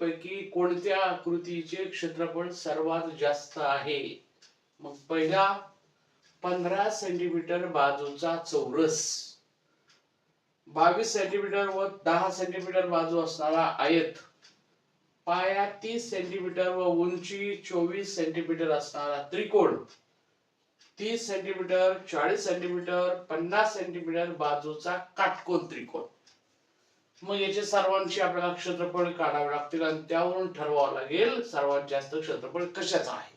पैकी कोणत्या आकृतीचे क्षेत्रफळ सर्वात जास्त आहे? मग पहिला पंधरा सेंटीमीटर बाजूचा चौरस. बावीस सेंटीमीटर व दहा सेंटीमीटर बाजू असणारा आयत. पाया तीस सेंटीमीटर व उंची चोवीस सेंटीमीटर असणारा त्रिकोण. तीस सेंटीमीटर चाळीस सेंटीमीटर पन्नास सेंटीमीटर बाजूचा काटकोन त्रिकोण. मग याचे सर्वांची आपल्याला क्षेत्रफळ काढावे लागतील आणि त्यावरून ठरवावं लागेल सर्वात जास्त क्षेत्रफळ कशाचं आहे.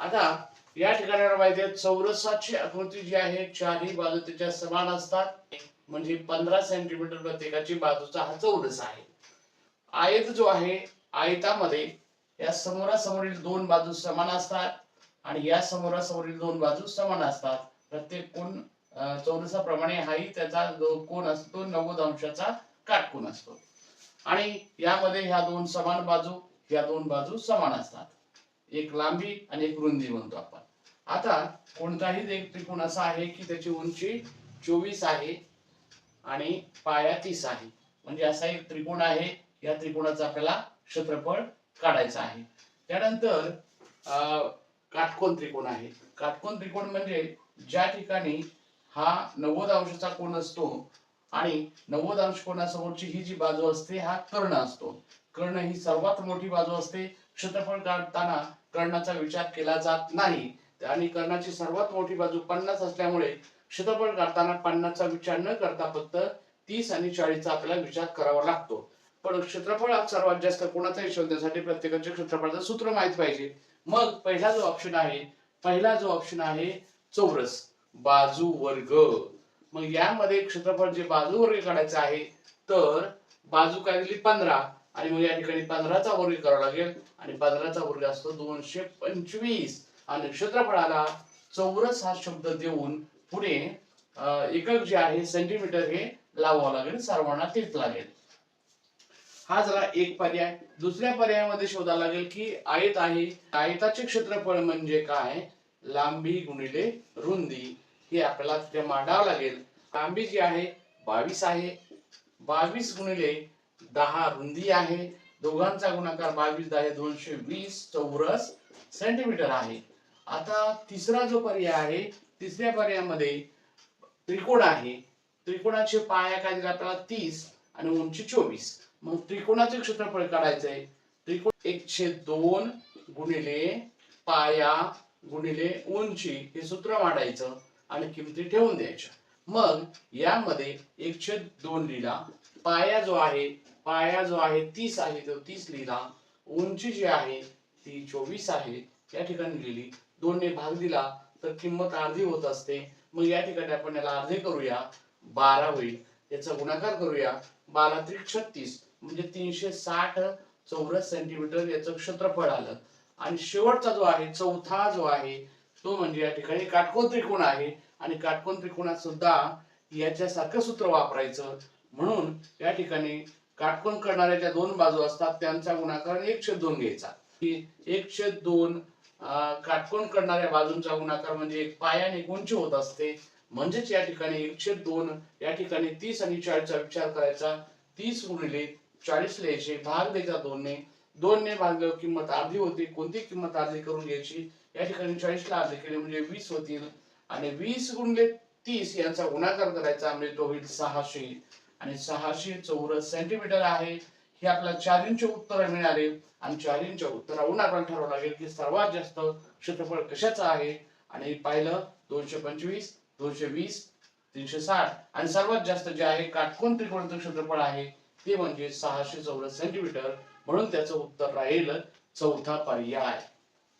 आता या ठिकाणी माहिती आहे चौरसाची आकृती जी आहे चारही बाजू त्याच्या समान असतात. म्हणजे पंधरा सेंटीमीटर प्रत्येकाची बाजूचा हा चौरस आहे. आयत जो आहे आयतामध्ये या समोरासमोरील दोन बाजू समान असतात आणि या समोरासमोरील दोन बाजू समान असतात. प्रत्येक कोण चौरसाप्रमाणे हाही त्याचा जो कोण असतो नव्वद अंशाचा काटकून असतो. आणि यामध्ये ह्या दोन समान बाजू ह्या दोन बाजू समान असतात. एक लांबी आणि एक रुंदी म्हणतो आपण. आता कोणताही एक त्रिकोण असा आहे की त्याची उंची चोवीस आहे आणि पाया तीस आहे. म्हणजे असा एक त्रिकोण आहे या त्रिकोणाचा आपल्याला क्षेत्रफळ काढायचं आहे. त्यानंतर अं, काटकोन त्रिकोण आहे. काटकोन त्रिकोण म्हणजे ज्या ठिकाणी हा नव्वद अंशाचा कोण असतो आणि नव्वद अंश कोणासमोरची ही जी बाजू असते हा कर्ण असतो. कर्ण ही सर्वात मोठी बाजू असते. क्षेत्रफळ काढताना कर्णाचा विचार केला जात नाही. आणि कर्णाची सर्वात मोठी बाजू पन्नास असल्यामुळे क्षेत्रफळ काढताना पन्नासचा विचार न करता फक्त तीस आणि चाळीसचा आपल्याला विचार करावा लागतो. पण क्षेत्रफळ सर्वात जास्त कोणाचाही शोधण्यासाठी प्रत्येकाच्या क्षेत्रफळाचं सूत्र माहीत पाहिजे. मग पहिला जो ऑप्शन आहे पहिला जो ऑप्शन आहे चौरस. बाजू वर्ग. मग यामध्ये क्षेत्रफळ जे बाजू वर्ग काढायचं आहे तर बाजू काय दिली? पंधरा. आणि मग या ठिकाणी पंधराचा वर्ग करावा लागेल. आणि पंधराचा वर्ग असतो दोनशे पंचवीस. आणि क्षेत्रफळाला चौरस हा शब्द देऊन पुढे एकक जे आहे सेंटीमीटर हे लावावं लागेल सर्वांना तेच लागेल. हा जरा एक पर्याय. दुसऱ्या पर्यायामध्ये शोधा लागेल की आयत आहे. आयताचे क्षेत्रफळ म्हणजे काय? लांबी गुणिले रुंदी. हे आपल्याला तिथे मांडावं लागेल. लांबी जी आहे बावीस आहे. बावीस गुणिले दहा रुंदी आहे. दोघांचा गुणाकार बावीस दहा दोनशे वीस चौरस सेंटीमीटर आहे. आता तिसरा जो पर्याय आहे तिसऱ्या पर्यायामध्ये त्रिकोण आहे. त्रिकोणाचे पाया काय दिला आपल्याला तीस आणि उंची चोवीस. मग त्रिकोणाचे क्षेत्रफळ काढायचंय. त्रिकोण एकशे दोन गुणिले पाया गुणिले उंची हे सूत्र मांडायचं. आणि किमती ठेवून द्यायच्या. मग यामध्ये एकशे दोन लिहिला. पाया जो आहे पाया जो आहे तीस आहे तो तीस लिहिला. उंची जी आहे ती चोवीस आहे. या ठिकाणी लिहिली. दोनने भाग दिला तर किंमत अर्धी होत असते. मग या ठिकाणी आपण याला अर्धे करूया. बारा होईल. याचा गुणाकार करूया. बारा त्रिक छत्तीस म्हणजे तीनशे साठ चौरस सेंटीमीटर याचं क्षेत्रफळ आलं. आणि शेवटचा जो आहे चौथा जो आहे तो म्हणजे या ठिकाणी काटकोन त्रिकोण आहे. आणि काटकोन त्रिकोणात सुद्धा याच्यासारखं सूत्र वापरायचं. म्हणून या ठिकाणी काटकोन करणाऱ्या ज्या दोन बाजू असतात त्यांचा गुणाकार एकशे दोन घ्यायचा. एक छेद दोन काटकोन करणाऱ्या बाजूंचा गुणाकार म्हणजे एक पाया आणि उंची होत असते. म्हणजेच या ठिकाणी एकशे दोन या ठिकाणी तीस आणि चाळीसचा विचार करायचा. तीस गुणिले चाळीस लिहायचे भाग द्यायचा दोनने. दोनने भागल्यावर किंमत अर्धी होती. कोणती किंमत अर्धी करून घ्यायची? या ठिकाणी चाळीसला अर्ध म्हणजे वीस होतील आणि वीस गुणले तीस यांचा गुणाकार करायचा म्हणजे तो होईल सहाशे. आणि सहाशे चौरस सेंटीमीटर आहे. हे आपल्याला इंच उत्तर मिळाले. आणि चारींच्या उत्तरावरून आपण ठरवावं लागेल की सर्वात जास्त क्षेत्रफळ कशाचं आहे? आणि पाहिलं दोनशे पंचवीस दोनशे वीस तीनशे साठ. आणि सर्वात जास्त जे आहे काटकोन त्रिकोणाचं क्षेत्रफळ आहे ते म्हणजे सहाशे चौरस सेंटीमीटर म्हणून त्याचं उत्तर राहील चौथा पर्याय.